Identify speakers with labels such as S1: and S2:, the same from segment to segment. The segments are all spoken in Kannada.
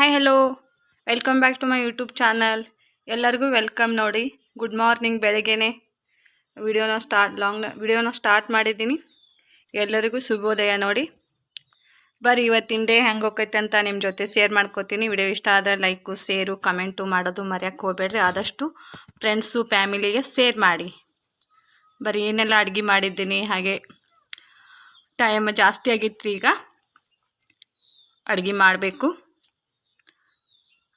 S1: Hi hello welcome back to my YouTube channel ಎಲ್ಲರಿಗೂ ವೆಲ್ಕಮ್ ನೋಡಿ. ಗುಡ್ ಮಾರ್ನಿಂಗ್ ಬೆಳಗ್ಗೆನೆ. ವಿಡಿಯೋನ ಸ್ಟಾರ್ಟ್ ಲಾಂಗ್ ವಿಡಿಯೋನ ಸ್ಟಾರ್ಟ್ ಮಾಡಿದ್ದೀನಿ. ಎಲ್ಲರಿಗೂ ಶುಭೋದಯ ನೋಡಿ. ಬರೀ ಇವತ್ತಿನ ಡೇ ಹೆಂಗೆ ಹೋಗೈತೆ ಅಂತ ನಿಮ್ಮ ಜೊತೆ ಶೇರ್ ಮಾಡ್ಕೋತೀನಿ. ವಿಡಿಯೋ ಇಷ್ಟ ಆದರೆ ಲೈಕು ಶೇರು ಕಮೆಂಟು ಮಾಡೋದು ಮರೆಯೋಕ್ಕೆ ಹೋಗ್ಬೇಡ್ರಿ. ಆದಷ್ಟು ಫ್ರೆಂಡ್ಸು ಫ್ಯಾಮಿಲಿಗೆ ಶೇರ್ ಮಾಡಿ. ಬರೀ ಏನೆಲ್ಲ ಅಡುಗೆ ಮಾಡಿದ್ದೀನಿ. ಹಾಗೆ ಟೈಮ್ ಜಾಸ್ತಿ ಆಗಿತ್ತು ಈಗ ಅಡುಗೆ ಮಾಡಬೇಕು.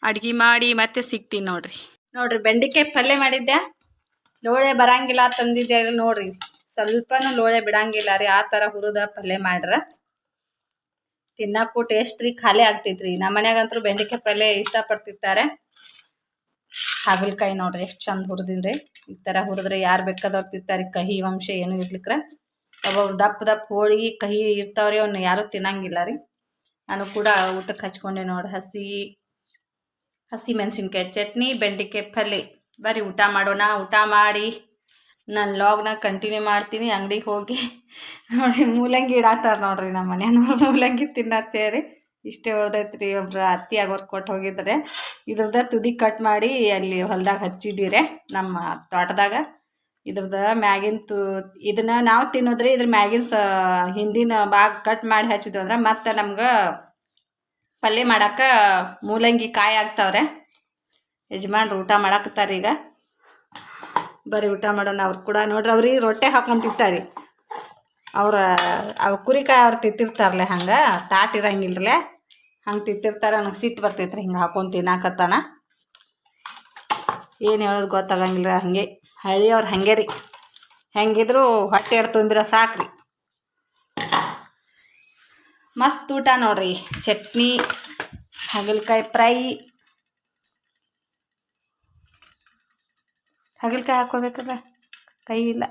S1: ಅಡ್ಗೆ ಮಾಡಿ ಮತ್ತೆ ಸಿಗ್ತೀನಿ ನೋಡ್ರಿ. ನೋಡ್ರಿ ಬೆಂಡಿಕಾಯಿ ಪಲ್ಯ ಮಾಡಿದ್ದೆ ಲೋಳೆ ಬರಂಗಿಲ್ಲ ತಂದಿದ್ದೆ ನೋಡ್ರಿ. ಸ್ವಲ್ಪನೂ ಲೋಳೆ ಬಿಡಂಗಿಲ್ಲ ರೀ, ಆ ಥರ ಹುರಿದ ಪಲ್ಯ ಮಾಡ್ರ. ತಿನ್ನಕ್ಕೂ ಟೇಸ್ಟ್ ರೀ, ಖಾಲಿ ಆಗ್ತೈತ್ರಿ. ನಮ್ಮ ಮನ್ಯಾಗಂತೂ ಬೆಂಡಿಕಾಯಿ ಪಲ್ಯ ಇಷ್ಟಪಡ್ತಿರ್ತಾರೆ. ಹಾಗಲಕಾಯಿ ನೋಡ್ರಿ, ಎಷ್ಟು ಚಂದ ಹುರಿದಿನ್ರಿ. ಈ ಥರ ಹುರಿದ್ರೆ ಯಾರು ಬೇಕಾದವ್ರು ತಿಂತಾರೆ, ಕಹಿ, ವಂಶ ಏನು ಇರ್ಲಿಕ್ರ. ಒಬ್ಬೊಬ್ರು ದಪ್ಪ ದಪ್ಪ ಹೋಳಿಗೆ, ಕಹಿ ಇರ್ತಾವ್ರಿ, ಅವ್ನ ಯಾರೂ ತಿನ್ನಂಗಿಲ್ಲ ರೀ. ನಾನು ಕೂಡ ಊಟಕ್ಕೆ ಹಚ್ಕೊಂಡೆ ನೋಡಿ ಹಸಿ ಹಸಿ ಮೆಣಸಿನ್ಕಾಯಿ ಚಟ್ನಿ, ಬೆಂಡೆಕಾಯಿ ಪಲ್ಯ ಬರೀ ಊಟ ಮಾಡೋಣ, ಊಟ ಮಾಡಿ. ನಾನು ಲಾಗ್ನ ಕಂಟಿನ್ಯೂ ಮಾಡ್ತೀನಿ, ಅಂಗಡಿಗೆ ಹೋಗಿ. ನೋಡಿ, ಮೂಲಂಗಿ ಇಡಾತಾರೆ ನೋಡ್ರಿ ನಮ್ಮ ಮನೆಯವ್ರು ಮೂಲಂಗಿ ತಿನ್ನತ್ತೇರಿ ಇಷ್ಟೇ ಉಳ್ದೈತ್ರಿ ಒಬ್ರು ಅತ್ತಿ ಆಗೋರು ಕೊಟ್ಟು ಹೋಗಿದ್ದಾರೆ. ಇದ್ರದ ತುದಿ ಕಟ್ ಮಾಡಿ ಅಲ್ಲಿ ಹೊಲ್ದಾಗ ಹಚ್ಚಿದ್ದೀರಿ, ನಮ್ಮ ತೋಟದಾಗ. ಇದ್ರದ ಮ್ಯಾಗಿನ ತು, ಇದನ್ನ ನಾವು ತಿನ್ನೋದ್ರಿ, ಇದ್ರ ಮ್ಯಾಗಿನ ಸ, ಹಿಂದಿನ ಭಾಗ ಕಟ್ ಮಾಡಿ ಹಚ್ಚಿದ್ವಿ ಅಂದ್ರೆ ಮತ್ತೆ ನಮ್ಗೆ ಪಲ್ಯ ಮಾಡಾಕ ಮೂಲಂಗಿ ಕಾಯಿ ಆಗ್ತಾವ್ರೆ ಯಜಮಾನ್ರು ಊಟ ಮಾಡಾಕತ್ತಾರ ಈಗ. ಬರೀ ಊಟ ಮಾಡೋಣ ಅವ್ರು ಕೂಡ. ನೋಡ್ರಿ ಅವ್ರಿಗೆ ರೊಟ್ಟೆ ಹಾಕೊಂಡು ತಿಂತಾರಿ ಅವ್ರ ಕುರಿ ಕುರಿಕಾಯಿ ಅವ್ರು ತಿತ್ತಿರ್ತಾರಲ್ಲ ಹಂಗೆ. ತಾಟ್ ಇರಂಗಿಲ್ರಲೆ. ಹಂಗೆ ತಿಂತಿರ್ತಾರೆ ನನಗೆ ಸಿಟ್ಟು ಬರ್ತೈತ್ರಿ ಹಿಂಗೆ ಹಾಕೊಂಡು ತಿನ್ನಾಕತ್ತಾನ. ಏನು ಹೇಳೋದು ಗೊತ್ತಾಗಂಗಿಲ್ಲ. ಹಂಗೆ ಹಳ್ಳಿಯವ್ರು ಹಂಗೆ ರೀ. ಹೆಂಗಿದ್ರು ಹೊಟ್ಟೆ ತುಂಬಿರೋ ಸಾಕು ಸಾಕ್ರಿ. ಮಸ್ತ್ ಊಟ ನೋಡ್ರಿ. ಚಟ್ನಿ, ಹಾಗಲಕಾಯಿ ಫ್ರೈ. ಹಾಗಲಕಾಯಿ ಹಾಕೋಬೇಕಲ್ಲ ಕೈ ಇಲ್ಲ.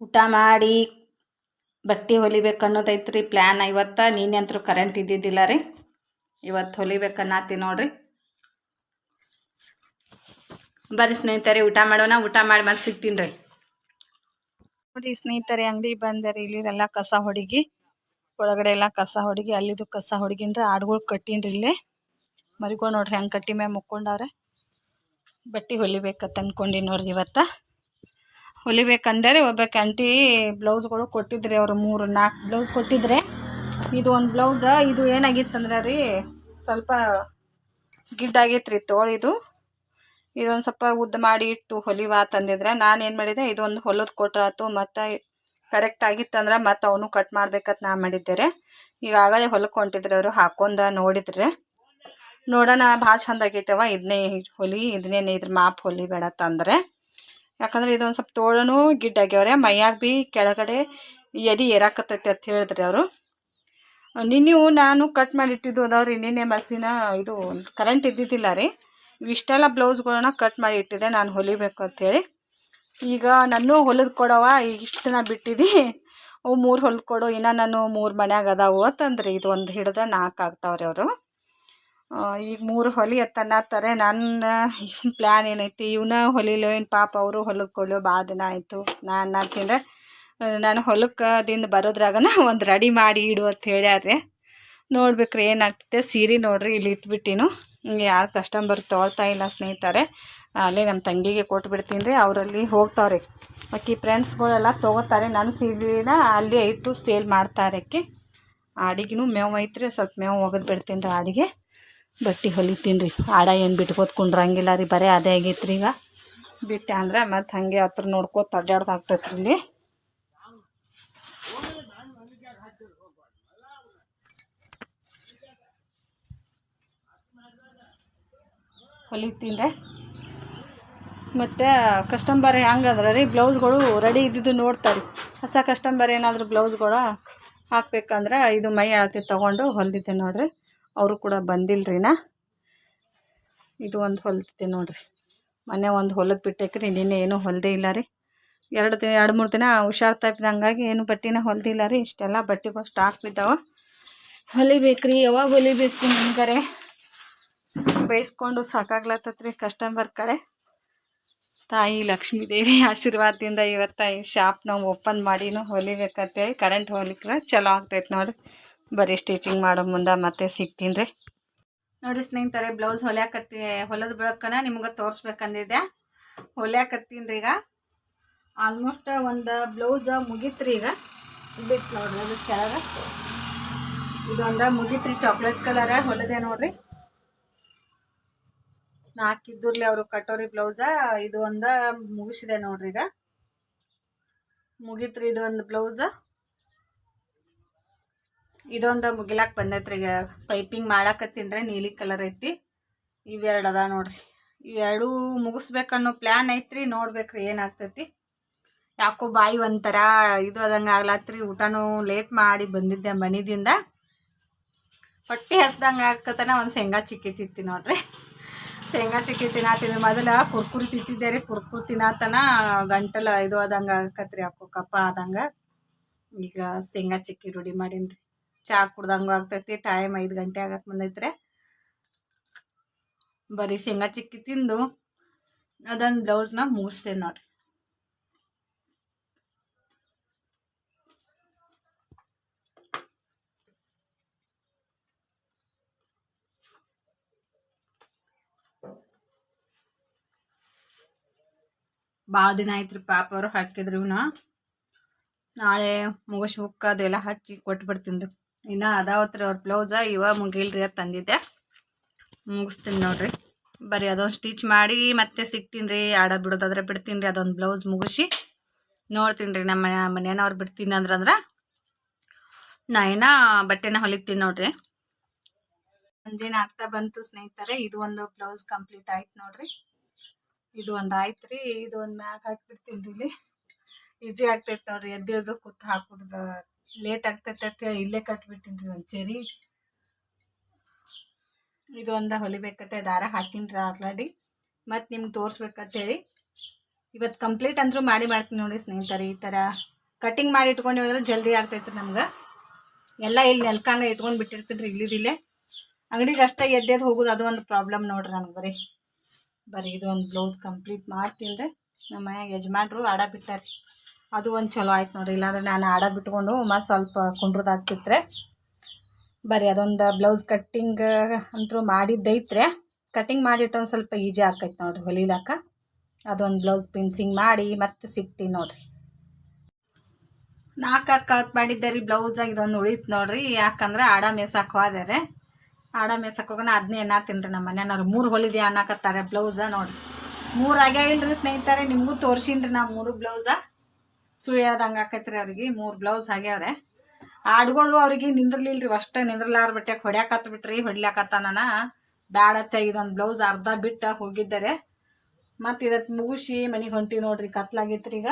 S1: ಊಟ ಮಾಡಿ ಬಟ್ಟೆ ಹೊಲಿಬೇಕು ಅನ್ನೋದೈತ್ರಿ ಪ್ಲ್ಯಾನ್ ಇವತ್ತು ನೀನೆ ಕರೆಂಟ್ ಇದ್ದಿದ್ದಿಲ್ಲ ರೀ. ಇವತ್ತು ಹೊಲಿಬೇಕನ್ನತ್ತಿ ನೋಡ್ರಿ. ಬರ್ರಿ ಸ್ನೇಹಿತರೆ, ಊಟ ಮಾಡೋಣ. ಊಟ ಮಾಡಿ ಮತ್ತೆ ಸಿಗ್ತೀನಿ ರೀ. ನೋಡಿ ಸ್ನೇಹಿತರೆ, ಅಂಗಡಿ ಬಂದರೆ ಇಲ್ಲಿದೆಲ್ಲ ಕಸ ಹೊಡಿಗಿ, ಒಳಗಡೆ ಎಲ್ಲ ಕಸ ಹೊಡಿಗಿ, ಅಲ್ಲಿದು ಕಸ ಹೊಡಿಗಿಂದ್ರೆ ಆಡುಗಳು ಕಟ್ಟಿನ್ರಿ ಇಲ್ಲೇ. ಮರಿಗಳು ನೋಡ್ರಿ ಹೆಂಗೆ ಕಟ್ಟಿ ಮ್ಯಾಮ್ ಮುಕ್ಕೊಂಡವ್ರೆ. ಬಟ್ಟೆ ಹೊಲಿಬೇಕಂತ ಅನ್ಕೊಂಡಿ ನೋಡ್ರಿ ಇವತ್ತು. ಹೊಲಿಬೇಕಂದರೆ ಒಬ್ಬಕ್ಕೆ ಆಂಟಿ ಬ್ಲೌಸ್ಗಳು ಕೊಟ್ಟಿದ್ರಿ ಅವರು ಮೂರು, ನಾಲ್ಕು ಬ್ಲೌಸ್ ಕೊಟ್ಟಿದ್ರೆ ಇದು ಒಂದು ಬ್ಲೌಸ, ಇದು ಏನಾಗಿತ್ತಂದ್ರೆ ರೀ ಸ್ವಲ್ಪ ಗಿಡ್ಡಾಗೈತ್ರಿ ತೋಳಿದು. ಇದೊಂದು ಸ್ವಲ್ಪ ಉದ್ದ ಮಾಡಿ ಇಟ್ಟು ಹೊಲಿವಾ ತಂದಿದ್ರೆ ನಾನು ಏನು ಮಾಡಿದೆ, ಇದೊಂದು ಹೊಲದ ಕೊಟ್ರಾತು ಮತ್ತು ಕರೆಕ್ಟ್ ಆಗಿತ್ತಂದ್ರೆ ಮತ್ತು ಅವನು ಕಟ್ ಮಾಡ್ಬೇಕಂತ ನಾ ಮಾಡಿದ್ದೆ ಈಗಾಗಲೇ ಹೊಲಕ್ಕೆ ಹೊಂಟಿದ್ರೆ ಅವರು ಹಾಕೊಂಡ ನೋಡಿದ್ರೆ. ನೋಡೋಣ, ಭಾಳ ಚಂದ ಆಗೈತವ ಇದನ್ನೇ ಹೊಲಿ, ಇದನ್ನೇ ಇದ್ರ ಮಾಪ್ ಹೊಲಿ ಬೇಡ ತಂದ್ರೆ. ಯಾಕಂದ್ರೆ ಇದೊಂದು ಸ್ವಲ್ಪ ತೋಳನು ಗಿಡ್ಡಾಗ್ಯವ್ರೆ ಮೈಯಾಗ ಭೀ ಕೆಳಗಡೆ ಎದಿ ಏರಾಕತ್ತೈತಿ ಅಂತ ಹೇಳಿದ್ರಿ ಅವರು. ನಿನ್ನೆವು ನಾನು ಕಟ್ ಮಾಡಿಟ್ಟಿದ್ದು ಅದಾವ್ರಿ, ನಿನ್ನೆ ಮಸಿನ ಇದು ಕರೆಂಟ್ ಇದ್ದಿದ್ದಿಲ್ಲ ರೀ. ಇಷ್ಟೆಲ್ಲ ಬ್ಲೌಸ್ಗಳನ್ನ ಕಟ್ ಮಾಡಿ ಇಟ್ಟಿದ್ದೆ, ನಾನು ಹೊಲಿಬೇಕು ಅಂಥೇಳಿ ಈಗ ನಾನು ಹೊಲಿದು ಕೊಡವ ಈಗ ಇಷ್ಟು ದಿನ ಬಿಟ್ಟಿದ್ದಿ ಅವು ಮೂರು ಹೊಲ್ದು ಕೊಡು, ಇನ್ನು ನಾನು ಮೂರು ಮನ್ಯಾಗ ಅದಾವು ಅಂತಂದ್ರೆ ಇದು ಒಂದು ಹಿಡ್ದ ನಾಲ್ಕು ಆಗ್ತಾವ್ರಿ ಅವರು. ಈಗ ಮೂರು ಹೊಲಿ ಅತ್ತನ್ನತ್ತಾರೆ ನನ್ನ ಪ್ಲ್ಯಾನ್ ಏನೈತಿ ಇವನ್ನ ಹೊಲಿಲೋ ಏನು ಪಾಪ ಅವರು ಹೊಲಕ್ಕೆ ಕೊಡ್ಲೋ ಭಾಳ ದಿನ ಆಯಿತು. ನಾನು ನಾನು ಹೊಲಕ್ಕೆ ದಿಂದ ಬರೋದ್ರಾಗನ ಒಂದು ರೆಡಿ ಮಾಡಿ ಇಡು ಅಂತ ಹೇಳ್ಯಾರೆ ನೋಡ್ಬೇಕ್ರಿ ಏನಾಗ್ತೈತೆ. ಸೀರೆ ನೋಡ್ರಿ, ಇಲ್ಲಿ ಇಟ್ಬಿಟ್ಟಿನು. ಹಿಂಗೆ ಯಾರು ಕಸ್ಟಮರ್ ತೊಳ್ತಾ ಇಲ್ಲ ಸ್ನೇಹಿತರೆ. ಅಲ್ಲಿ ನಮ್ಮ ತಂಗಿಗೆ ಕೊಟ್ಬಿಡ್ತೀನಿ ರೀ, ಅವರಲ್ಲಿ ಹೋಗ್ತಾವ್ರಿ. ಆಕಿ ಫ್ರೆಂಡ್ಸ್ಗಳೆಲ್ಲ ತೊಗೋತಾರೆ ನನ್ನ ಸೀಡಿನ ಅಲ್ಲಿ ಇಟ್ಟು ಸೇಲ್ ಮಾಡ್ತಾರೆ ಆಕೆ. ಆಡಿಗೂ ಮೇವು ಐತ್ರಿ, ಸ್ವಲ್ಪ ಮೇವು ಒಗದು ಬಿಡ್ತೀನಿ ರೀ ಆಡಿಗೆ. ಬಟ್ಟೆ ಹೊಲಿತೀನಿ ರೀ. ಆಡ ಏನು ಬಿಟ್ಕೋತ ಕುಂಡ್ರಂಗಿಲ್ಲ ರೀ, ಬರೀ ಅದೇ ಆಗೈತ್ರಿ ಈಗ ಬಿಟ್ಟೆ ಅಂದ್ರೆ ಮತ್ತು ಹಾಗೆ ಹತ್ರ ನೋಡ್ಕೋತ ಅಡ್ಡಾಡ್ದಾಗ್ತೈತೆ ಆಗ್ತೈತ್ರಿ ಇಲ್ಲಿ. ಹೊಲಿತೀನಿ ಮತ್ತು ಕಸ್ಟಮರ್ ಹೆಂಗಂದ್ರೆ ರೀ, ಬ್ಲೌಸ್ಗಳು ರೆಡಿ ಇದ್ದಿದ್ದು ನೋಡ್ತಾರೆ. ಹೊಸ ಕಸ್ಟಮರ್ ಏನಾದರೂ ಬ್ಲೌಸ್ಗಳು ಹಾಕ್ಬೇಕಂದ್ರೆ ಇದು ಮೈ ಅಳತೆ ತೊಗೊಂಡು ಹೊಲ್ದಿದ್ದೆ ನೋಡ್ರಿ. ಅವರು ಕೂಡ ಬಂದಿಲ್ಲ ರೀ ನಾ ಇದು ಒಂದು ಹೊಲ್ದಿದ್ದೆ ನೋಡ್ರಿ. ಮೊನ್ನೆ ಒಂದು ಹೊಲದ ಬಿಟ್ಟೈಕ್ರಿ ನಿನ್ನೆ ಏನೂ ಹೊಲ್ದೇ ಇಲ್ಲ ರೀ. ಎರಡು ದಿನ ಎರಡು ಮೂರು ದಿನ ಹುಷಾರು ತಪ್ಪಿದಂಗಾಗಿ ಏನು ಬಟ್ಟೆನ ಹೊಲ್ದಿಲ್ಲ ರೀ. ಇಷ್ಟೆಲ್ಲ ಬಟ್ಟೆಗಳು ಸ್ಟಾಕ್ ಬಿದ್ದಾವ. ಹೊಲಿಬೇಕು ರೀ ಯಾವಾಗ ಹೊಲಿಬೇಕು ನಿಮ್ಗರೆ? ಬೈಸ್ಕೊಂಡು ಸಾಕಾಗ್ಲತ್ತತ್ರಿ ಕಸ್ಟಮರ್ ಕಡೆ. ತಾಯಿ ಲಕ್ಷ್ಮೀ ದೇವಿ ಆಶೀರ್ವಾದದಿಂದ ಇವತ್ತು ಈ ಶಾಪ್ ನಾವು ಓಪನ್ ಮಾಡಿನೂ ಹೊಲಿಬೇಕಂತೇಳಿ ಕರೆಂಟ್ ಹೊಲಿಕ್ರೆ ಚಲೋ ಆಗ್ತೈತೆ ನೋಡಿ. ಬರೀ ಸ್ಟಿಚಿಂಗ್ ಮಾಡೋ ಮುಂದೆ ಮತ್ತೆ ಸಿಗ್ತೀನಿ. ರೀ ನೋಡಿ ಸ್ನೇಹಿತರೆ ಬ್ಲೌಸ್ ಹೊಲ್ಯಾಕತ್ತಿ, ಹೊಲದ ಬೆಳಕನ ನಿಮ್ಗೆ ತೋರಿಸ್ಬೇಕಂದಿದೆ ಹೊಲ್ಯಾಕತ್ತೀನಿ ರೀ ಈಗ. ಆಲ್ಮೋಸ್ಟ್ ಒಂದು ಬ್ಲೌಸ್ ಮುಗೀತ್ರಿ ಈಗ. ಬಿತ್ತು ನೋಡ್ರಿ ಅದ್ರ ಕೆಳಗೆ. ಇದೊಂದು ಮುಗೀತ್ರಿ ಚಾಕ್ಲೇಟ್ ಕಲರ್ ಹೊಲದೆ ನೋಡ್ರಿ. ನಾಲ್ಕಿದ್ದುರ್ಲಿ ಅವರು ಕಟೋರಿ ಬ್ಲೌಸ ಇದು ಒಂದ ಮುಗಿಸಿದೆ ನೋಡ್ರಿ ಈಗ. ಮುಗೀತ್ರಿ ಇದು ಒಂದು ಬ್ಲೌಸ ಇದೊಂದು ಮುಗಿಲಾಕ್ ಬಂದೈತ್ರಿ ಈಗ. ಪೈಪಿಂಗ್ ಮಾಡಾಕತ್ತೀನ್ರಿ, ನೀಲಿ ಕಲರ್ ಐತಿ. ಇವೆರಡು ಅದ ನೋಡ್ರಿ. ಇವೆರಡು ಮುಗಿಸ್ಬೇಕನ್ನೋ ಪ್ಲ್ಯಾನ್ ಐತ್ರಿ, ನೋಡ್ಬೇಕ್ರಿ ಏನಾಗ್ತೈತಿ. ಯಾಕೋ ಬಾಯಿ ಒಂಥರ ಇದು ಅದಂಗೆ ಆಗ್ಲಾತ್ರಿ, ಊಟನೂ ಲೇಟ್ ಮಾಡಿ ಬಂದಿದ್ದೆ ಮನಿದಿಂದ. ಹೊಟ್ಟೆ ಹಸ್ದಂಗೆ ಆಗ್ತತನ ಒಂದು ಶೇಂಗಾ ಚಿಕ್ಕಿತಿತ್ತಿ ನೋಡ್ರಿ. ಶೇಂಗಾ ಚಿಕ್ಕಿ ತಿನ್ನಾತೀನಿ ಮೊದಲ ಕುರ್ಕುರಿ ತಿಂತಿದ್ದೆ ರೀ. ಕುರ್ಕುರಿ ತಿನ್ನಾತನ ಗಂಟಲ ಇದು ಆದಂಗೆ ಆಗತ್ರಿ ಯಾಕೋ ಕಪ್ಪ ಆದಂಗೆ. ಈಗ ಶೇಂಗಾ ಚಿಕ್ಕಿ ರೂಢಿ ಮಾಡೀನಿ ಚಾ ಕುಡ್ದಂಗೂ ಆಗ್ತೈತಿ. ಟೈಮ್ ಐದು ಗಂಟೆ ಆಗಕ್ಕೆ ಬಂದೈತ್ರಿ. ಬರೀ ಶೇಂಗಾ ಚಿಕ್ಕಿ ತಿಂದು ಅದೊಂದು ಬ್ಲೌಸ್ನ ಮುಗಿಸ್ತೇನೆ ನೋಡ್ರಿ. ಭಾಳ ದಿನ ಆಯ್ತ್ರಿ ಪಾಪ ಅವರು ಹಾಕಿದ್ರು ನಾಳೆ ಮುಗಿಸ್ ಬುಕ್ ಅದೆಲ್ಲ ಹಚ್ಚಿ ಕೊಟ್ಬಿಡ್ತೀನಿ ರೀ ಇನ್ನ ಅದಾವತ್ರಿ ಅವ್ರ ಬ್ಲೌಸ ಇವ ಮುಗಿಲ್ರಿ ಅದು ತಂದಿದ್ದೆ. ಮುಗಿಸ್ತೀನಿ ನೋಡ್ರಿ. ಬರೀ ಅದೊಂದು ಸ್ಟಿಚ್ ಮಾಡಿ ಮತ್ತೆ ಸಿಗ್ತೀನಿ ರೀ ಆಡ ಬಿಡೋದಾದ್ರೆ ಬಿಡ್ತೀನಿ ರೀ ಅದೊಂದು ಬ್ಲೌಸ್ ಮುಗಿಸಿ. ನೋಡ್ತೀನಿ ರೀ ನಮ್ಮ ಮನೆ, ಮನೆಯವ್ರು ಬಿಡ್ತೀನಿ ಅಂದ್ರಂದ್ರೆ. ನಾ ಏನ ಬಟ್ಟೆನ ಹೊಲಿತೀನಿ ನೋಡ್ರಿ. ಸಂಜೆನ ಆಗ್ತಾ ಬಂತು ಸ್ನೇಹಿತರೆ, ಇದು ಒಂದು ಬ್ಲೌಸ್ ಕಂಪ್ಲೀಟ್ ಆಯ್ತು ನೋಡ್ರಿ. ಇದು ಒಂದು ಆಯ್ತ್ರಿ, ಇದು ಒಂದು ಮ್ಯಾಗ ಹಾಕ್ಬಿಡ್ತೀನಿ ಇಲ್ಲಿ ಈಜಿ ಆಗ್ತೈತೆ ನೋಡ್ರಿ ಎದ್ದೇದು ಕೂತ್ ಹಾಕುದ ಲೇಟ್ ಆಗ್ತೈತೆ ಇಲ್ಲೇ ಕಟ್ಬಿಟ್ಟಿನ್ರಿ ಒಂದು ಚರಿ. ಇದು ಒಂದ ಹೊಲಿಬೇಕತ್ತೆ ದಾರ ಹಾಕಿನ್ರಿ ಆಲ್ರೆಡಿ. ಮತ್ತು ನಿಮ್ಗೆ ತೋರಿಸ್ಬೇಕಂತ ಹೇಳಿ. ಇವತ್ತು ಕಂಪ್ಲೀಟ್ ಅಂದ್ರು ಮಾಡಿ ಮಾಡ್ತೀನಿ ನೋಡಿ ಸ್ನೇಹಿತರೆ, ಈ ಥರ ಕಟಿಂಗ್ ಮಾಡಿ ಇಟ್ಕೊಂಡಿವಿ ಅಂದ್ರೆ ಜಲ್ದಿ ಆಗ್ತೈತೆ ನಮ್ಗೆ. ಎಲ್ಲ ಇಲ್ಲಿ ನೆಲ್ಕಂಗ ಇಟ್ಕೊಂಡು ಬಿಟ್ಟಿರ್ತೀನಿ ರೀ ಇಲ್ಲಿದಿಲ್ಲೇ. ಅಂಗಡಿಗೆ ಅಷ್ಟೇ ಎದ್ದೇದು ಹೋಗೋದು ಅದು ಒಂದು ಪ್ರಾಬ್ಲಮ್ ನೋಡ್ರಿ ನನಗೆ ಬರೀ. ಬರೀ ಇದು ಒಂದು ಬ್ಲೌಸ್ ಕಂಪ್ಲೀಟ್ ಮಾಡ್ತೀನಿ ನಮ್ಮ ಯಜಮಾನ್ರು ಆಡ ಬಿಟ್ಟಾರೆ. ಅದು ಒಂದು ಚಲೋ ಆಯ್ತು ನೋಡ್ರಿ. ಇಲ್ಲಾಂದ್ರೆ ನಾನು ಆಡ ಬಿಟ್ಕೊಂಡು ಮತ್ತು ಸ್ವಲ್ಪ ಕುಂಡ್ರದಾಗ್ತಿತ್ರೆ ಬರೀ ಅದೊಂದು ಬ್ಲೌಸ್ ಕಟ್ಟಿಂಗ್ ಅಂತೂ ಮಾಡಿದ್ದೈತ್ರೆ. ಕಟ್ಟಿಂಗ್ ಮಾಡಿಟ್ಟು ಒಂದು ಸ್ವಲ್ಪ ಈಜಿ ಆಕೈತೆ ನೋಡ್ರಿ ಹೊಲಿಲಾಕ ಅದೊಂದು ಬ್ಲೌಸ್ ಪಿನ್ಸಿಂಗ್ ಮಾಡಿ ಮತ್ತೆ ಸಿಗ್ತೀನಿ ನೋಡ್ರಿ. ನಾಲ್ಕು ಕಟ್ ಮಾಡಿದ್ದೆ ರೀ ಬ್ಲೌಸಾಗ ಇದೊಂದು ಉಳಿತು ನೋಡ್ರಿ. ಯಾಕಂದ್ರೆ ಆಡ ಮೇಸಾಕ್ ಹೋದರೆ ಆಡ ಮೇಸಕ್ಕೆ ಹೋಗೋಣ ಅದನ್ನೇ ಅನ್ನತ್ತೀನಿ ರೀ ನಮ್ಮ ಮನೆಯವ್ರು. ಮೂರು ಹೊಲಿದೆ ಅನ್ನಕತ್ತಾರೆ ಬ್ಲೌಸ ನೋಡ್ರಿ. ಮೂರು ಆಗ್ಯಾವ ಇಲ್ರಿ ಸ್ನೇಹಿತರೆ, ನಿಮಗೂ ತೋರ್ಸಿನ್ರಿ ನಾ ಮೂರು ಬ್ಲೌಸ. ಸುಳಿಯೋದಂಗೆ ಆಕೈತ್ರಿ ಅವ್ರಿಗೆ, ಮೂರು ಬ್ಲೌಸ್ ಆಗ್ಯಾವ್ರೆ. ಆಡ್ಗಳು ಅವ್ರಿಗೆ ನಿಂದ್ರಲಿಲ್ರಿ, ಅಷ್ಟೇ ನಿಂದ್ರಲಾರ ಬಟ್ಟೆ ಹೊಡ್ಯಾಕತ್ ಬಿಟ್ರಿ ಹೊಡ್ಲಾಕತ್ತಾನ ಬ್ಯಾಡತ್ತೆ ಇದೊಂದು ಬ್ಲೌಸ್ ಅರ್ಧ ಬಿಟ್ಟು ಹೋಗಿದ್ದಾರೆ. ಮತ್ತು ಇದಕ್ಕೆ ಮುಗಿಸಿ ಮನೆಗೆ ಹೊಂಟಿ ನೋಡ್ರಿ, ಕತ್ಲಾಗಿತ್ರಿ ಈಗ.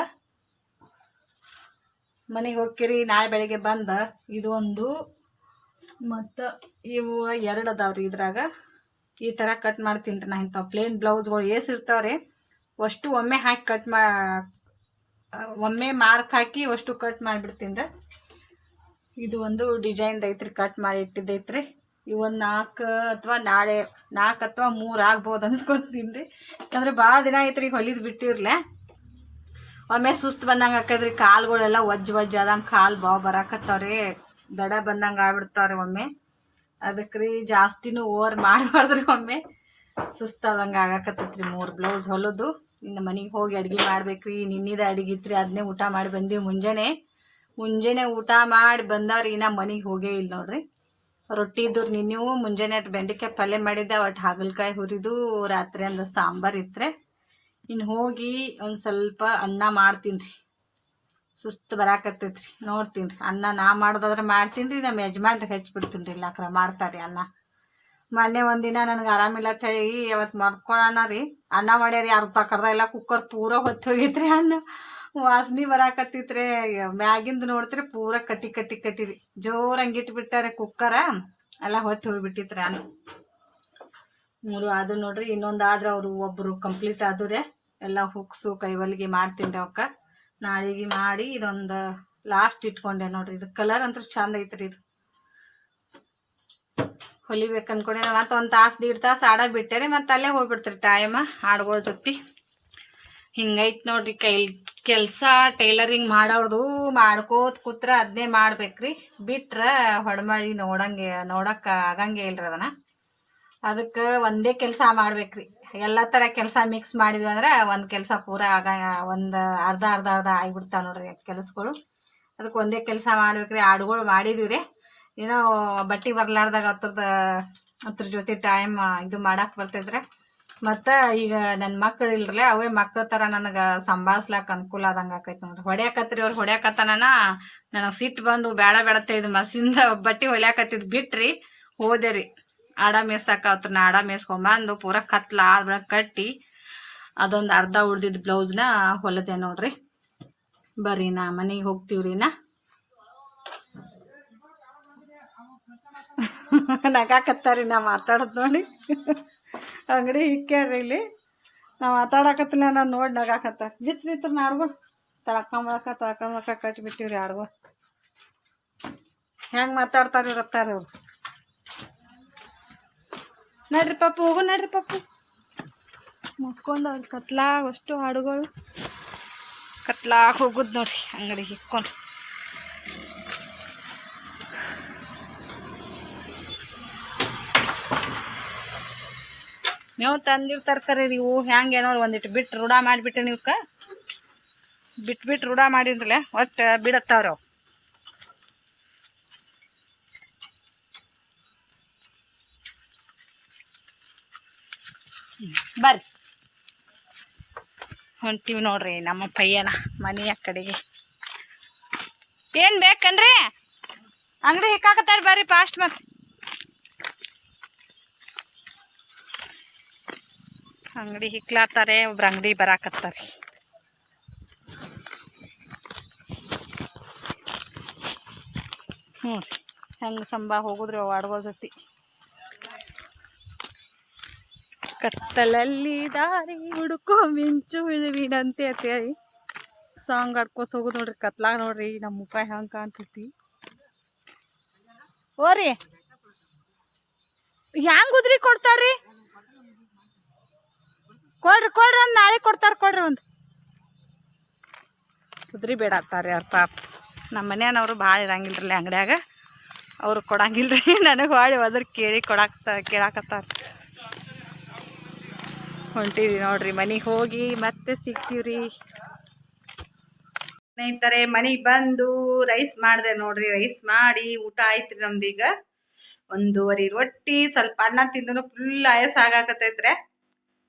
S1: ಮನೆಗೆ ಹೋಗ್ಕಿರಿ, ನಾಳೆ ಬೆಳಿಗ್ಗೆ ಬಂದ, ಇದೊಂದು ಮತ್ತು ಇವು ಎರಡು ಅದಾವ್ರಿ ಇದ್ರಾಗ. ಈ ಥರ ಕಟ್ ಮಾಡ್ತೀನಿ ರೀ ನಾ ಇಂಥವು ಪ್ಲೇನ್ ಬ್ಲೌಸ್ಗಳು ಏಸ್ ಇರ್ತಾವ್ರಿ. ಅಷ್ಟು ಒಮ್ಮೆ ಹಾಕಿ ಕಟ್ ಮಾ ಒಮ್ಮೆ ಮಾರ್ಕ್ ಹಾಕಿ ಅಷ್ಟು ಕಟ್ ಮಾಡಿಬಿಡ್ತೀನಿ ರೀ. ಇದು ಒಂದು ಡಿಸೈನ್ದು ಐತ್ರಿ ಕಟ್ ಮಾಡಿ ಇಟ್ಟಿದ್ದೈತ್ರಿ ಇವೊಂದು ನಾಲ್ಕು ಅಥವಾ ನಾಳೆ ನಾಲ್ಕು ಅಥವಾ ಮೂರು ಆಗ್ಬೋದು ಅನ್ಸ್ಕೊತೀನಿ ರೀ. ಯಾಕಂದ್ರೆ ಭಾಳ ದಿನ ಐತ್ರಿ ಹೊಲಿದು ಬಿಟ್ಟಿರ್ಲೆ. ಒಮ್ಮೆ ಸುಸ್ತು ಬಂದಂಗೆ ಹಾಕದ್ರಿ ಕಾಲುಗಳೆಲ್ಲ ಒಜ್ಜ ವಜ್ಜ ಆದಂಗೆ ಕಾಲು ಬಾವು ಬರಾಕತ್ತಾವ್ರಿ. ದಡ ಬಂದಂಗೆ ಆಗ್ಬಿಡ್ತಾವ್ರಿ ಒಮ್ಮೆ. ಅದಕ್ಕೆ ರೀ ಜಾಸ್ತಿನೂ ಓವರ್ ಮಾಡಬಾರ್ದ್ರಿ ಒಮ್ಮೆ. ಸುಸ್ತಾದಂಗೆ ಆಗಾಕತ್ತೈತ್ರಿ ಮೂರು ಬ್ಲೌಸ್ ಹೊಲದು. ಇನ್ನು ಮನೆಗೆ ಹೋಗಿ ಅಡ್ಗೆ ಮಾಡ್ಬೇಕ್ರಿ. ನಿನ್ನಿದ ಇತ್ತು ರೀ ಅದನ್ನೇ ಊಟ ಮಾಡಿ ಬಂದೀವಿ ಮುಂಜಾನೆ. ಮುಂಜಾನೆ ಊಟ ಮಾಡಿ ಬಂದವ್ರಿ ಇನ್ನು ಮನೆಗೆ ಹೋಗೇ ಇಲ್ಲ ನೋಡ್ರಿ. ರೊಟ್ಟಿ ಇದ್ದವ್ರು ನಿನ್ನೆವು ಮುಂಜಾನೆ ಅಟ್ ಬೆಂಡೆಕಾಯಿ ಪಲ್ಯ ಮಾಡಿದ್ದೆ ಒಟ್ಟು ಹಾಗಲಕಾಯಿ ಹುರಿದು ರಾತ್ರಿ ಅಂದ ಸಾಂಬಾರು ಇತ್ತು ಇನ್ನು ಹೋಗಿ ಒಂದು ಸ್ವಲ್ಪ ಅನ್ನ ಮಾಡ್ತೀನಿ ರೀ ಸುಸ್ತು ಬರಾಕತ್ತೈತಿ ರೀ ನೋಡ್ತೀನಿ ರೀ ಅನ್ನ ನಾ ಮಾಡೋದಾದ್ರೆ ಮಾಡ್ತೀನಿ ರೀ ನಮ್ಮ ಯಜಮಾನ್ರಿಗೆ ಹೆಚ್ಚಿಬಿಡ್ತೀನಿ ರೀ ಇಲ್ಲಾಕ್ರ ಮಾಡ್ತಾರೆ ಅನ್ನ. ಮೊನ್ನೆ ಒಂದಿನ ನನಗೆ ಆರಾಮಿಲ್ಲ ಹೇಳಿ ಅವತ್ತು ಮಾಡ್ಕೊಳ್ಳೋಣ ರೀ. ಅನ್ನ ಮಾಡ್ಯಾರಿ ಯಾರು ಕರ್ದ ಎಲ್ಲ ಕುಕ್ಕರ್ ಪೂರ ಹೊತ್ತು ಹೋಗಿತ್ರಿ ಅನ್ನ. ವಾಸನೆ ಬರಾಕತ್ತಿತ್ರಿ ಮ್ಯಾಗಿಂದ ನೋಡ್ತೀರಿ ಪೂರ ಕಟ್ಟಿ ಕಟ್ಟಿ ಕಟ್ಟಿರಿ ಜೋರಂಗೆ ಇಟ್ಬಿಟ್ಟಾರೆ ಕುಕ್ಕರ ಎಲ್ಲ ಹೊತ್ತು ಹೋಗ್ಬಿಟ್ಟಿತ್ರಿ ಅನ್ನ. ಮೂರು ಅದು ನೋಡ್ರಿ, ಇನ್ನೊಂದು ಆದ್ರೆ ಅವರು ಒಬ್ಬರು ಕಂಪ್ಲೀಟ್ ಆದ್ರೆ ಎಲ್ಲ ಹುಕ್ಸು, ಕೈವಲ್ಗೆ ಮಾಡ್ತೀನಿ ಅವಕ್ಕ ನಾಳೆಗೆ ಮಾಡಿ ಇದೊಂದು ಲಾಸ್ಟ್ ಇಟ್ಕೊಂಡೆ ನೋಡ್ರಿ. ಇದು ಕಲರ್ ಅಂತೂ ಚಂದ ಐತ್ರಿ ಇದು. ಹೊಲಿಬೇಕು ಅನ್ಕೊಂಡೆ. ಮತ್ತು ಒಂದು ತಾಸು, ದೀಡ್ ತಾಸು ಆಡಕ್ಕೆ ಬಿಟ್ಟೆ ರೀ ಮತ್ತೆ ಅಲ್ಲೇ ಹೋಗ್ಬಿಡ್ತೀರಿ ಟೈಮ ಹಾಡುಗಳ ಜೊತೆ. ಹಿಂಗೈತೆ ನೋಡ್ರಿ ಕೈ ಕೆಲಸ ಟೈಲರಿಂಗ್ ಮಾಡೋರ್ದು ಮಾಡ್ಕೋತ ಕೂತ್ರ ಅದನ್ನೇ ಮಾಡ್ಬೇಕ್ರಿ. ಬಿಟ್ರೆ ಹೊಡ್ಮಳಿ ನೋಡಂಗೆ ನೋಡಕ್ಕೆ ಆಗಂಗೆ ಇಲ್ರಿ ಅದನ್ನು. ಅದಕ್ಕೆ ಒಂದೇ ಕೆಲಸ ಮಾಡ್ಬೇಕ್ರಿ. ಎಲ್ಲ ಥರ ಕೆಲಸ ಮಿಕ್ಸ್ ಮಾಡಿದ್ವಿ ಅಂದ್ರೆ ಒಂದು ಕೆಲಸ ಪೂರ ಆಗ, ಒಂದು ಅರ್ಧ ಅರ್ಧ ಅರ್ಧ ಆಗಿಬಿಡ್ತಾವೆ ನೋಡ್ರಿ ಕೆಲಸಗಳು. ಅದಕ್ಕೆ ಒಂದೇ ಕೆಲಸ ಮಾಡ್ಬೇಕ್ರಿ ಹಾಡುಗಳು ಮಾಡಿದೀವಿ ರೀ. ಏನೋ ಬಟ್ಟೆ ಬರ್ಲಾರ್ದಾಗ ಹತ್ರದ ಹತ್ರ ಜೊತೆ ಟೈಮ್ ಇದು ಮಾಡಕ್ಕೆ ಬರ್ತಿದ್ರೆ. ಮತ್ತು ಈಗ ನನ್ನ ಮಕ್ಳು ಇಲ್ರಲ್ಲ, ಅವೇ ಮಕ್ಳ ಥರ ನನಗೆ ಸಂಭಾಳಿಸ್ಲಾಕ ಅನುಕೂಲ ಆದಂಗೆ ಆಕೈತೆ ನೋಡ್ರಿ. ಹೊಡ್ಯಾಕತ್ರಿ ಅವ್ರು ಹೊಡ್ಯಾಕತ್ತಾನ ನನಗೆ ಸಿಟ್ಟು ಬಂದು ಬೇಡ ಬೇಡತ್ತೆ ಇದು ಮಸಿಂದ ಬಟ್ಟೆ ಹೊಲ್ಯಾಕತ್ತಿದ್ ಬಿಟ್ರಿ, ಹೋದೆ ರೀ. ಆಡ ಮೇಯ್ಸಕ್ಕೆ ಅವ್ರನ್ನ ಆಡ ಮೇಯ್ಸ್ಕೊಂಬಂದು ಪೂರ ಕತ್ಲ ಆಡ ಕಟ್ಟಿ ಅದೊಂದು ಅರ್ಧ ಉಳ್ದಿದ್ದು ಬ್ಲೌಸ್ನ ಹೊಲದೆ ನೋಡ್ರಿ. ಬರ್ರಿ ನಾ ಮನೆಗೆ ಹೋಗ್ತೀವ್ರಿ ನಾ. ನಗಾಕತ್ತಾರಿ ನಾ ಮಾತಾಡೋದು ನೋಡಿ. ಅಂಗಡಿ ಇಕ್ಕ್ಯಾರ್ರಿ ಇಲ್ಲಿ. ನಾ ಮಾತಾಡಕತ್ತಿಲ್ಲ ನಾನು ನೋಡಿ ನಗಾಕತ್ತಾರ ಬಿತ್ತು ಬಿತ್ತು ನಾಡ್ಗೋ ತಳ್ಕೊಂಬಳಕ ತಳ್ಕೊಂಬಳಕ ಕಟ್ಬಿಟ್ಟಿವ್ರಿ ಆಡ್ಗೋ. ಹೆಂಗೆ ಮಾತಾಡ್ತಾರೆ ಇವ್ರು ನಡ್ರಿ ಪಪ್ಪು ಹೋಗು ನಡ್ರಿ ಪಪ್ಪು ಮಕ್ಕೊಂಡು ಅವ್ರು ಕತ್ಲಾಗ ಅಷ್ಟು ಹಾಡುಗಳು. ಕತ್ಲಾಗ ಹೋಗುದು ನೋಡ್ರಿ ಅಂಗಡಿ ಇಕ್ಕೊಂಡು ನೀವು ತಂದಿರ್ತಾರ ನೀವು ಹೆಂಗೆ ಏನೋ ಒಂದಿಟ್ಟು ಬಿಟ್ಟು ರೂಢ ಮಾಡಿಬಿಟ್ಟೆ ನೀವು ಬಿಟ್ಟು ಬಿಟ್ಟು ರೂಢ ಮಾಡಿದ್ರಲ್ಲ ಒಟ್ಟು ಬಿಡತ್ತಾವ್ರಿ ಅವು. ಬರ್ರಿ. ಹೊಂಟೀವಿ ನೋಡ್ರಿ ನಮ್ಮ ಪಯ್ಯನ ಮನೆಯ ಕಡೆಗೆ ಏನು ಬೇಕನ್ರಿ? ಅಂಗಡಿ ಹಿಕ್ಕಾಕತ್ತಾರ ಬರ್ರಿ ಫಾಸ್ಟ್ ಮತ್ತೆ ಅಂಗಡಿ ಹಿಕ್ಲಾತಾರೆ, ಒಬ್ರು ಅಂಗಡಿ ಬರಾಕತ್ತಾರೆ. ಹ್ಞೂ ರೀ ಹೆಂಗೆ ಸಂಬ ಹೋಗುದ್ರಿ ಅವು ಕತ್ತಲಲ್ಲಿ ದಾರಿ ಹುಡುಕೋ ಮಿಂಚು ವಿನಂತೆ ಅಂತೇಳಿ ಸಾಂಗ್ ಆಡ್ಕೋತ ಹೋಗೋದು ನೋಡ್ರಿ, ಕತ್ಲಾಗ ನೋಡ್ರಿ ನಮ್ಮ ಮುಖ ಹೆಂಗೆ ಕಾಣ್ತೈತಿ. ಓರಿ ಹ್ಯಾಂಗ ಉದ್ರಿ ಕೊಡ್ತಾರ್ರಿ? ಕೊಡ್ರಿ ಕೊಡ್ರಿ ಒಂದು, ನಾಳೆ ಕೊಡ್ತಾರ ಕೊಡ್ರಿ ಒಂದು. ಉದ್ರಿ ಬೇಡ ಅಂತಾರೆ ಅವ್ರ ಪಾಪ. ನಮ್ಮ ಮನ್ಯಾನವ್ರು ಭಾಳ ಇರಂಗಿಲ್ರಿ ಅಂಗಡ್ಯಾಗ. ಅವ್ರು ಕೊಡಂಗಿಲ್ರಿ. ನನಗೆ ಹೊಳ್ಳಿ ಹೋದ್ರೆ ಕೇಳಿ ಕೊಡಾಕ್ತ, ಕೇಳಾಕತ್ತಾರ. ಹೊಂಟೀವಿ ನೋಡ್ರಿ, ಮನೆಗೆ ಹೋಗಿ ಮತ್ತೆ ಸಿಗ್ತೀವ್ರಿ. ಸ್ನೇಹಿತರೆ, ಮನೆಗೆ ಬಂದು ರೈಸ್ ಮಾಡಿದೆ ನೋಡ್ರಿ, ರೈಸ್ ಮಾಡಿ ಊಟ ಆಯ್ತ್ರಿ ನಮ್ದೀಗ ಒಂದೂವರೆ ರೊಟ್ಟಿ, ಸ್ವಲ್ಪ ಅನ್ನ ತಿಂದನು ಫುಲ್ ಆಯಸ್ ಆಗಾಕತೈತ್ರೆ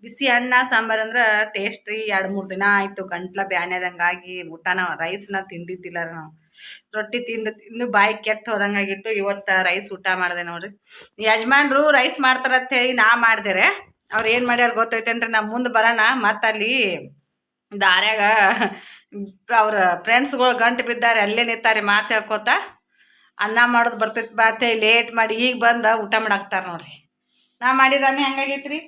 S1: ಬಿಸಿ ಅನ್ನ, ಸಾಂಬಾರ್ ಅಂದ್ರ ಟೇಸ್ಟ್ ರೀ, ಎರಡು ಮೂರು ದಿನ ಆಯ್ತು, ಗಂಟ್ಲ ಬ್ಯಾನ್ಯದಂಗಾಗಿ ಊಟನ, ರೈಸ್ನ ತಿಂದಿದ್ದಿಲ್ಲ ನಾವು. ರೊಟ್ಟಿ ತಿಂದು ತಿಂದು ಬಾಯಿ ಕೆಟ್ಟ ಹೋದಂಗಾಗಿತ್ತು ಇವತ್ತು ರೈಸ್ ಊಟ ಮಾಡಿದೆ ನೋಡ್ರಿ. ಯಜಮಾನ್ರು ರೈಸ್ ಮಾಡ್ತಾರಂತ ಹೇಳಿ ನಾ ಮಾಡ್ದೆ ಅವ್ರು ಏನು ಮಾಡ್ಯಾರ ಗೊತ್ತೈತೆನ್ರಿ? ನಾ ಮುಂದೆ ಬರೋಣ ಮತ್ತೆ ಅಲ್ಲಿ ದಾರ್ಯಾಗ ಅವ್ರ ಫ್ರೆಂಡ್ಸ್ಗಳು ಗಂಟು ಬಿದ್ದಾರೆ, ಅಲ್ಲೇ ನಿಂತಾರೆ ಮಾತು ಹೇಳ್ಕೋತ, ಅನ್ನ ಮಾಡೋದು ಬರ್ತೈತಿ ಬಾತೆ ಲೇಟ್ ಮಾಡಿ ಈಗ ಬಂದ ಊಟ ಮಾಡಾಕ್ತಾರ ನೋಡ್ರಿ. ನಾ ಮಾಡಿದ ಅನ್ನ ಹೆಂಗಾಗೈತ್ರಿ?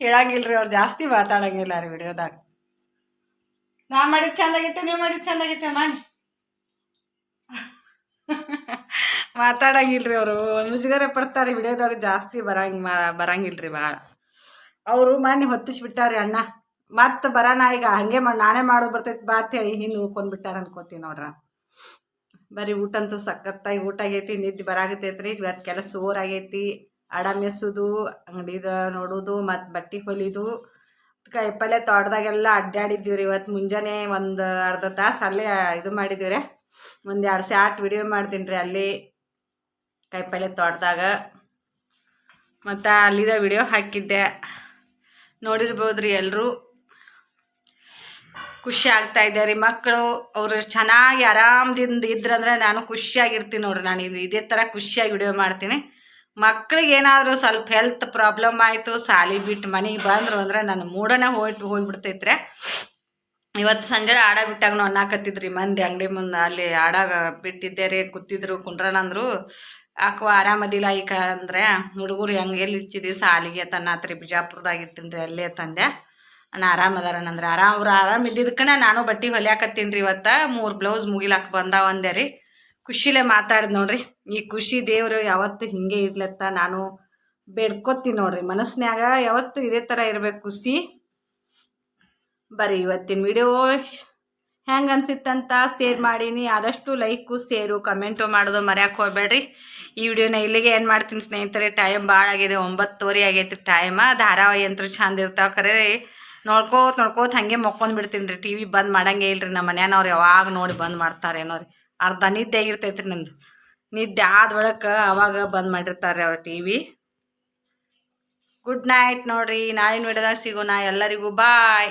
S1: ಹೇಳಂಗಿಲ್ರಿ, ಅವ್ರು ಜಾಸ್ತಿ ಮಾತಾಡಂಗಿಲ್ಲ ರೀ ವಿಡಿಯೋದಾಗ. ನಾ ಮಾಡಿದ್ ಚಂದಾಗೈತೆ ನೀವು ಮಾಡಿದ್ ಚಂದಾಗೈತೆ ಮಾಡಿ ಮಾತಾಡಂಗಿಲ್ರಿ ಅವರು. ಮುಜುಗರೆ ಪಡ್ತಾರೆ ವಿಡಿಯೋದಾಗ ಜಾಸ್ತಿ ಬರಂಗ್ ಬರಂಗಿಲ್ರಿ ಭಾಳ ಅವರು ಮನೆ ಹೊತ್ತಿಸ್ಬಿಟ್ಟಾರಿ ಅಣ್ಣ. ಮತ್ತೆ ಬರೋಣ ಈಗ ಹಂಗೆ ಮಾಡಿ ನಾನೇ ಮಾಡೋದು ಬರ್ತೈತಿ ಬಾ ಅಂತ ಹೇಳಿ ಹಿಂದೆ ಉಳ್ಕೊಂಡ್ಬಿಟ್ಟಾರ ಅನ್ಕೋತೀನಿ ನೋಡ್ರ. ಬರೀ ಊಟ ಅಂತೂ ಸಖತ್ತಾಗಿ ಊಟ ಆಗೈತಿ, ನಿದ್ದೆ ಬರಾಗತೈತ್ರಿ ಇವತ್ತು ಕೆಲಸ ಆಗೈತಿ ಅಡ ಮೆಸುದು ಅಂಗಡಿದ ನೋಡೋದು, ಮತ್ತು ಬಟ್ಟೆ ಹೊಲಿದು. ಕಾಯಿಪಲ್ಲೆ ತೋಟದಾಗೆಲ್ಲ ಅಡ್ಡಾಡಿದ್ದೀವಿ ರೀ ಇವತ್ತು ಮುಂಜಾನೆ ಒಂದು ಅರ್ಧ ತಾಸು ಅಲ್ಲೇ ಇದು ಮಾಡಿದ್ದೀವ್ರಿ. ಒಂದು ಎರಡು ಶಾರ್ಟ್ ವಿಡಿಯೋ ಮಾಡ್ತೀನಿ ರೀ, ಅಲ್ಲಿ ಕಾಯಿಪಲ್ಯ ತೋಟದಾಗ ಮತ್ತು ಅಲ್ಲಿದ ವಿಡಿಯೋ ಹಾಕಿದ್ದೆ. ನೋಡಿರ್ಬೋದ್ರಿ ಎಲ್ಲರೂ ಖುಷಿ ಆಗ್ತಾ ಇದೆ ರೀ ಮಕ್ಕಳು ಅವರು ಚೆನ್ನಾಗಿ ಆರಾಮದಿಂದ ಇದ್ರಂದ್ರೆ ನಾನು ಖುಷಿಯಾಗಿರ್ತೀನಿ ನೋಡ್ರಿ. ನಾನು ಇದು ಇದೇ ಥರ ಖುಷಿಯಾಗಿ ವಿಡಿಯೋ ಮಾಡ್ತೀನಿ. ಮಕ್ಳಿಗೆ ಏನಾದರೂ ಸ್ವಲ್ಪ ಹೆಲ್ತ್ ಪ್ರಾಬ್ಲಮ್ ಆಯಿತು, ಸಾಲಿ ಬಿಟ್ಟು ಮನೆಗೆ ಬಂದರು ಅಂದ್ರೆ ನನ್ನ ಮೂಡನೇ ಹೋಗಿ ಹೋಗ್ಬಿಡ್ತೈತ್ರೆ. ಇವತ್ತು ಸಂಜೆ ಆಡ ಬಿಟ್ಟಾಗನು ಅನ್ನಕತ್ತಿದ್ರಿ ಮಂದಿ ಅಂಗಡಿ ಮುಂದೆ, ಅಲ್ಲಿ ಆಡಾಗ ಬಿಟ್ಟಿದ್ದೆ ರೀ, ಕೂತಿದ್ರು ಕುಂಡ್ರಣ ಅಂದ್ರು. ಯಾಕೋ ಆರಾಮದಿಲ್ಲ ಈಗ ಅಂದ್ರೆ, ಹುಡುಗರು ಹೆಂಗೆ ಎಲ್ಲಿ ಇಚ್ಚಿದಿ ಸಾಲಿಗೆ ತನ್ನಾತ್ರಿ ಬಿಜಾಪುರದಾಗ ಇಟ್ಟಿನ್ರಿ ಅಲ್ಲೇ ತಂದೆ. ನಾನು ಆರಾಮದಾರನಂದ್ರೆ ಆರಾಮ್, ಅವ್ರು ಆರಾಮ್ ಇದ್ದಿದ್ದಕ್ಕನ ನಾನು ಬಟ್ಟೆ ಹೊಲಿಯಾಕತ್ತೀನಿ ರೀ ಇವತ್ತು. ಮೂರು ಬ್ಲೌಸ್ ಮುಗಿಲಾಕ ಬಂದಾವ ಅಂದೆ ರೀ. ಖುಷಿಲೇ ಮಾತಾಡಿದ್ ನೋಡ್ರಿ. ಈ ಖುಷಿ ದೇವ್ರು ಯಾವತ್ತು ಹಿಂಗೆ ಇರ್ಲತ್ತ ನಾನು ಬೇಡ್ಕೊತೀನಿ ನೋಡ್ರಿ. ಮನಸ್ನ್ಯಾಗ ಯಾವತ್ತು ಇದೇ ಥರ ಇರ್ಬೇಕು ಖುಷಿ. ಬರ್ರಿ, ಇವತ್ತಿನ ವಿಡಿಯೋ ಹೆಂಗೆ ಅನ್ಸಿತ್ತಂತ ಶೇರ್ ಮಾಡೀನಿ. ಆದಷ್ಟು ಲೈಕು ಸೇರು ಕಮೆಂಟು ಮಾಡೋದು ಮರ್ಯಾಕೆ ಹೋಗ್ಬೇಡ್ರಿ. ಈ ವಿಡಿಯೋನ ಇಲ್ಲಿಗೆ ಏನು ಮಾಡ್ತೀನಿ ಸ್ನೇಹಿತರೆ. ಟೈಮ್ ಭಾಳ ಆಗಿದೆ, ಒಂಬತ್ತುವರೆ ಆಗೈತಿ ಟೈಮ ಧಾರಾವಾಹಿ ಅಂತೂ ಚಂದ ಇರ್ತಾವೆ ಖರೆ ನೋಡ್ಕೋತ ನೋಡ್ಕೋತ ಹಾಗೆ ಮಕ್ಕೊಂಡ್ ಬಿಡ್ತೀನಿ ರೀ. ಟಿ ವಿ ಬಂದ್ ಮಾಡಂಗೆ ಇಲ್ರಿ ನಮ್ಮ ಮನೆಯವ್ರು ಯಾವಾಗ ನೋಡಿ ಬಂದ್ ಮಾಡ್ತಾರೇನೋ ರೀ. ಅರ್ಧ ನಿದ್ದೆ ಆಗಿರ್ತೈತಿ ರೀ ನಂದು ನಿದ್ದೆ ಆದ ಒಳಕ ಅವಾಗ ಬಂದ್ ಮಾಡಿರ್ತಾರೆ ಅವ್ರ ಟಿ ವಿ ಗುಡ್ ನೈಟ್ ನೋಡ್ರಿ. ನಾಳಿನ ವಿಡಿಯೋದಾಗ ಸಿಗೋಣ. ಎಲ್ಲರಿಗೂ ಬಾಯ್